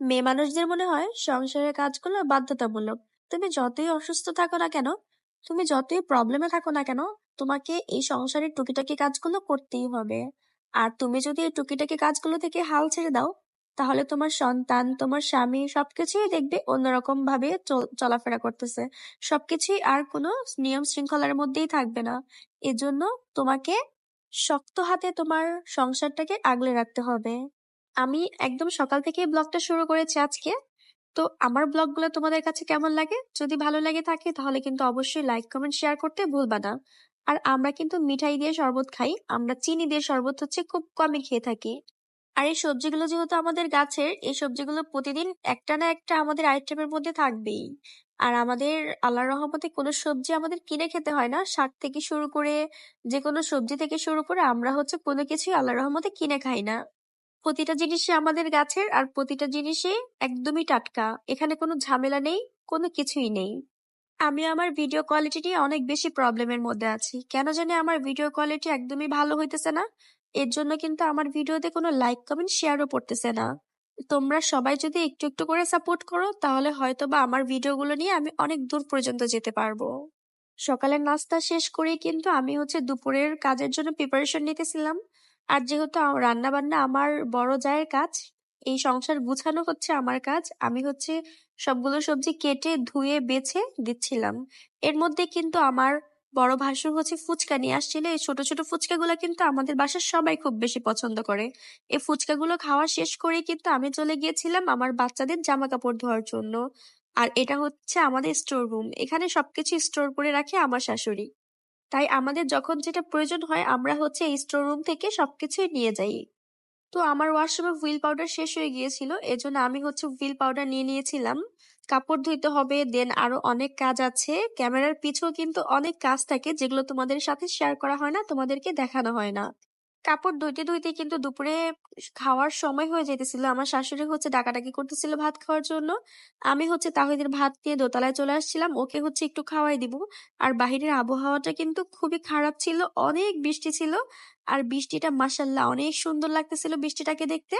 মেয়ে মানুষদের মনে হয় সংসারের কাজগুলো বাধ্যতামূলক। তুমি যতই অসুস্থ থাকো না কেন, তুমি যতই প্রবলেমে থাকো না কেন, তোমাকে এই সংসারের টুকিটাকি কাজগুলো করতেই হবে। আর তুমি যদি এই টুকিটাকি কাজগুলো থেকে হাল ছেড়ে দাও, তাহলে তোমার সন্তান, তোমার স্বামী সবকিছুই দেখবে অন্যরকম ভাবে চলাফেরা করতেছে। সবকিছুই আর কোনো নিয়ম শৃঙ্খলার মধ্যেই থাকবে না। এজন্য তোমাকে শক্ত হাতে তোমার সংসারটাকে আগলে রাখতে হবে। আমি একদম সকাল থেকে ব্লগটা শুরু করেছি আজকে। তো আমার ব্লগগুলো তোমাদের কাছে কেমন লাগে? যদি ভালো লাগে থাকে তাহলে কিন্তু অবশ্যই লাইক, কমেন্ট, শেয়ার করতে ভুলবা না। আর আমরা কিন্তু মিঠাই দিয়ে শরবত খাই। আমরা চিনি দিয়ে শরবত হচ্ছে খুব কমই খেয়ে থাকি। আর এই সবজিগুলো যেহেতু আমাদের গাছের, এই সবজিগুলো প্রতিদিন একটা না একটা আমাদের আইটেমের মধ্যে থাকবেই। আর আমাদের আল্লাহ রহমতে কোনো সবজি আমাদের কিনে খেতে হয় না। শাক থেকে শুরু করে যে কোনো সবজি থেকে শুরু করে আমরা হচ্ছে কোনো কিছুই আল্লাহ রহমতে কিনে খাই না। প্রতিটা জিনিসই আমাদের গাছের আর প্রতিটা জিনিসই একদমই টাটকা। এখানে কোনো ঝামেলা নেই, কোনো কিছুই নেই। আমি আমার ভিডিও কোয়ালিটি নিয়ে অনেক বেশি প্রবলেমের মধ্যে আছি। কেন জানি আমার ভিডিও কোয়ালিটি একদমই ভালো হইতেছে না। এর জন্য কিন্তু আমার ভিডিওতে কোনো লাইক কমেন্ট শেয়ারও পড়তেছে না। তোমরা সবাই যদি একটু একটু করে সাপোর্ট করো, তাহলে হয়তো বা আমার ভিডিওগুলো নিয়ে আমি অনেক দূর পর্যন্ত যেতে পারব। সকালের নাস্তা শেষ করেই কিন্তু আমি হচ্ছে দুপুরের কাজের জন্য প্রিপারেশন নিতেছিলাম। আর যেহেতু রান্না বান্না আমার বড় জায়ের কাজ, এই সংসার গুছানো হচ্ছে আমার কাজ, আমি হচ্ছে সবগুলো সবজি কেটে, ধুয়ে, বেছে দিচ্ছিলাম। এর মধ্যে কিন্তু আমার বড় ভাসুর হচ্ছে ফুচকা নিয়ে আসছিল। এই ছোট ছোট ফুচকাগুলো কিন্তু আমাদের বাসার সবাই খুব বেশি পছন্দ করে। এই ফুচকাগুলো খাওয়া শেষ করে কিন্তু আমি চলে গিয়েছিলাম আমার বাচ্চাদের জামা কাপড় ধোয়ার জন্য। আর এটা হচ্ছে আমাদের স্টোর রুম এখানে সবকিছু স্টোর করে রাখে আমার শাশুড়ি। তাই আমাদের যখন যেটা প্রয়োজন হয়, আমরা হচ্ছে এই স্টোর রুম থেকে সবকিছুই নিয়ে যাই। তো আমার ওয়াশরুমে হুইল পাউডার শেষ হয়ে গিয়েছিল, এজন্য আমি হচ্ছে হুইল পাউডার নিয়ে নিয়েছিলাম। কাপড় ধুইতে হবে দেন আরও অনেক কাজ আছে। ক্যামেরার পিছুও কিন্তু অনেক কাজ থাকে, যেগুলো তোমাদের সাথে শেয়ার করা হয় না, তোমাদেরকে দেখানো হয় না। কাপড় ধুইতে ধুইতে কিন্তু দুপুরে খাওয়ার সময় হয়ে যেতেছিল আমার শাশুড়ি হচ্ছে ডাকাডাকি করতেছিল ভাত খাওয়ার জন্য। আমি হচ্ছে তাহিদের ভাত নিয়ে দোতলায় চলে আসছিলাম। ওকে হচ্ছে একটু খাওয়াই দিব। আর বাহিরের আবহাওয়াটা কিন্তু খুবই খারাপ ছিল। অনেক বৃষ্টি ছিল। আর বৃষ্টিটা মাসাল্লাহ অনেক সুন্দর লাগতেছিল বৃষ্টিটাকে দেখতে।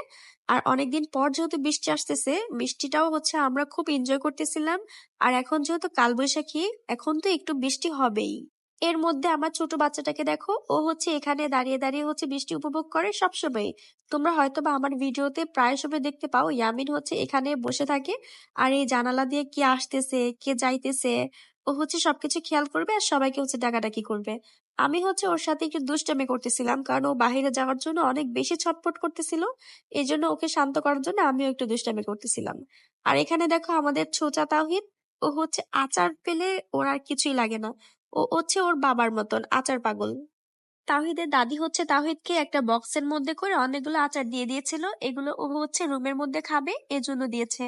আর অনেকদিন পর যেহেতু বৃষ্টি আসতেছে, বৃষ্টিটাও হচ্ছে আমরা খুব এনজয় করতেছিলাম। আর এখন যেহেতু কালবৈশাখী, এখন তো একটু বৃষ্টি হবেই। এর মধ্যে আমার ছোট বাচ্চাটাকে দেখো, ও হচ্ছে এখানে দাঁড়িয়ে দাঁড়িয়ে হচ্ছে বৃষ্টি উপভোগ করে সবসময় তোমরা হয়তো বা আমার ভিডিওতে প্রায় সময় দেখতে পাও, ইয়ামিন হচ্ছে এখানে বসে থাকে, আর এই জানালা দিয়ে কে আসতেছে, কে যাইতেছে, ও হচ্ছে সবকিছু খেয়াল করবে আর সবাইকে হচ্ছে ডাকাডাকি করবে। আমি হচ্ছে ওর সাথে একটু দুষ্টামি করতেছিলাম, কারণ ও বাহিরে যাওয়ার জন্য অনেক বেশি ছটপট করতেছিল এই জন্য ওকে শান্ত করার জন্য আমিও একটু দুষ্টামি করতেছিলাম। আর এখানে দেখো আমাদের ছোচা তাহিদ ও হচ্ছে আচার পেলে ওর আর কিছুই লাগে না। ও হচ্ছে ওর বাবার মতন আচার পাগল। তাহিদের দাদি হচ্ছে তাহিদকে একটা বক্সের মধ্যে করে অনেকগুলো আচার দিয়ে দিয়েছিল। এগুলো ও হচ্ছে রুমের মধ্যে খাবে, এজন্য দিয়েছে।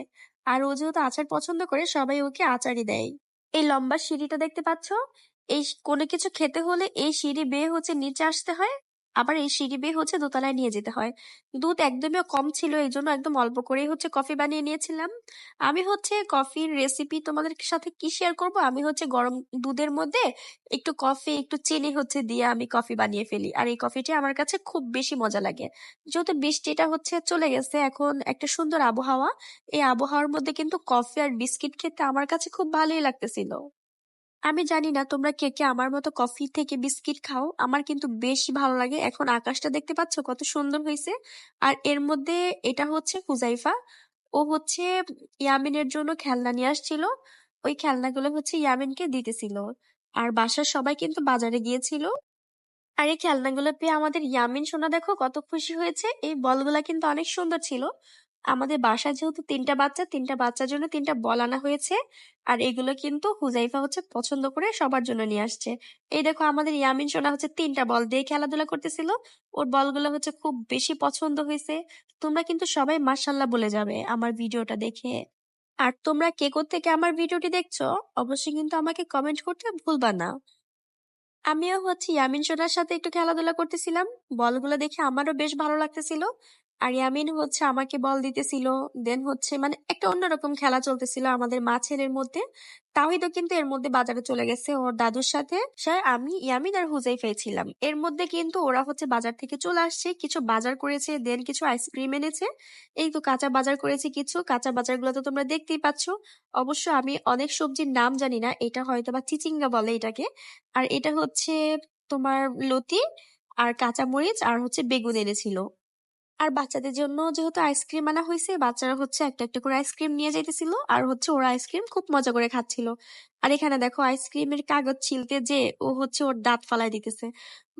আর ও যেহেতু আচার পছন্দ করে, সবাই ওকে আচারই দেয়। এই লম্বা সিঁড়িটা দেখতে পাচ্ছ? এই কোনো কিছু খেতে হলে এই সিঁড়ি বেয়ে হচ্ছে নিচে আসতে হয়। আবার এই সিঁড়ি বেয়ে হচ্ছে দোতলায় নিয়ে যেতে হয়। দুধ একদমই কম ছিল এই জন্য একদম অল্প করেই হচ্ছে কফি বানিয়ে নিয়েছিলাম। আমি হচ্ছে কফির রেসিপি তোমাদের সাথে কি শেয়ার করব? আমি হচ্ছে গরম দুধের মধ্যে একটু কফি, একটু চিনি হচ্ছে দিয়ে আমি কফি বানিয়ে ফেলি। আর এই কফিটি আমার কাছে খুব বেশি মজা লাগে। যেহেতু বৃষ্টিটা হচ্ছে চলে গেছে, এখন একটা সুন্দর আবহাওয়া। এই আবহাওয়ার মধ্যে কিন্তু কফি আর বিস্কিট খেতে আমার কাছে খুব ভালোই লাগতেছিল। আমি জানি না তোমরা কে কে আমার মতো কফি থেকে বিস্কিট খাও। আমার কিন্তু বেশি ভালো লাগে। এখন আকাশটা দেখতে পাচ্ছ? কত সুন্দর হয়েছে। আর এর মধ্যে এটা হচ্ছে হুজাইফা। ও হচ্ছে ইয়ামিনের জন্য খেলনা নিয়ে আসছিল। ওই খেলনাগুলো হচ্ছে ইয়ামিনকে দিতেছিল। আর বাসার সবাই কিন্তু বাজারে গিয়েছিল। আর এই খেলনাগুলো পেয়ে আমাদের ইয়ামিন সোনা দেখো কত খুশি হয়েছে। এই বলগুলা কিন্তু অনেক সুন্দর ছিল। আমাদের বাসায় যেহেতু তিনটা বাচ্চা, তিনটা বাচ্চার জন্য তিনটা বল আনা হয়েছে। আর এগুলো কিন্তু হুজাইফা হচ্ছে পছন্দ করে সবার জন্য নিয়ে আসছে। এই দেখো আমাদের ইয়ামিন সোনা হচ্ছে তিনটা বল দিয়ে খেলাধুলা করতেছিল। ওর বলগুলো হচ্ছে খুব বেশি পছন্দ হয়েছে। তোমরা কিন্তু সবাই মার্শাল্লাহ বলে যাবে আমার ভিডিওটা দেখে। আর তোমরা কে থেকে আমার ভিডিওটি দেখছ, অবশ্যই কিন্তু আমাকে কমেন্ট করতে ভুলবা না। আমিও হচ্ছে ইয়ামিন সোনার সাথে একটু খেলাধুলা করতেছিলাম। বলগুলো দেখে আমারও বেশ ভালো লাগতেছিল। আর ইয়ামিন হচ্ছে আমাকে বল দিতেছিল দেন হচ্ছে মানে একটা অন্যরকম খেলা চলতেছিল আমাদের মা ছেলের মধ্যে। তাওহিদও কিন্তু এর মধ্যে বাজারে চলে গেছে ওর দাদুর সাথে। স্যার, আমি ইয়ামিন আর হুজাইফাই ছিলাম। এর মধ্যে কিন্তু ওরা হচ্ছে বাজার থেকে চলে আসছে, কিছু বাজার করেছে দেন কিছু আইসক্রিম এনেছে। এই তো কাঁচা বাজার করেছে কিছু, কাঁচা বাজারগুলো তো তোমরা দেখতেই পাচ্ছ। অবশ্য আমি অনেক সবজির নাম জানি না, এটা হয়তো বা চিচিঙ্গা বলে এটাকে। আর এটা হচ্ছে তোমার লতি আর কাঁচা মরিচ আর হচ্ছে বেগুন এনেছিল। আর বাচ্চাদের জন্য যেহেতু আইসক্রিম আনা হয়েছে, বাচ্চারা হচ্ছে একটা একটা করে আইসক্রিম নিয়ে যাইতেছিল। আর হচ্ছে ওরা আইসক্রিম খুব মজা করে খাচ্ছিল। আর এখানে দেখো আইসক্রিমের কাগজ ছিলতে যে ও হচ্ছে ওর দাঁত ফালাই দিতেছে।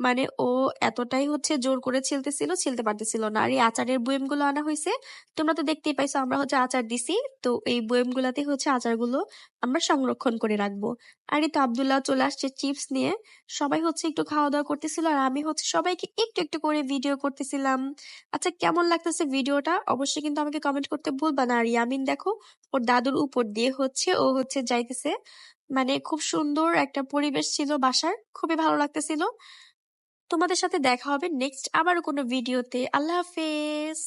মানে ও এতটাই হচ্ছে জোর করে ছিলতেছিল, ছিলতে পারতেছিল না। আর এই আচারের বয়েমগুলো আনা হয়েছে, তোমরা তো দেখতেই পাইছো আমরা হচ্ছে আচার দিছি। তো এই বয়েমগুলাতে হচ্ছে আচারগুলো আমরা সংরক্ষণ করে রাখব। আর এই তো আবদুল্লাহ চলে আসছে চিপস নিয়ে। সবাই হচ্ছে একটু খাওয়া দাওয়া করতেছিল আর আমি হচ্ছে সবাইকে একটু একটু করে ভিডিও করতেছিলাম। আচ্ছা কেমন লাগতেছে ভিডিওটা? অবশ্যই কিন্তু আমাকে কমেন্ট করতে ভুলবা না। আর ইয়ামিন দেখো ওর দাদুর উপর দিয়ে হচ্ছে, ও হচ্ছে যাইতেছে। মানে খুব সুন্দর একটা পরিবেশ ছিল বাসার, খুবই ভালো লাগতেছিল। তোমাদের সাথে দেখা হবে নেক্সট আবারও কোনো ভিডিওতে আল্লাহ হাফেজ!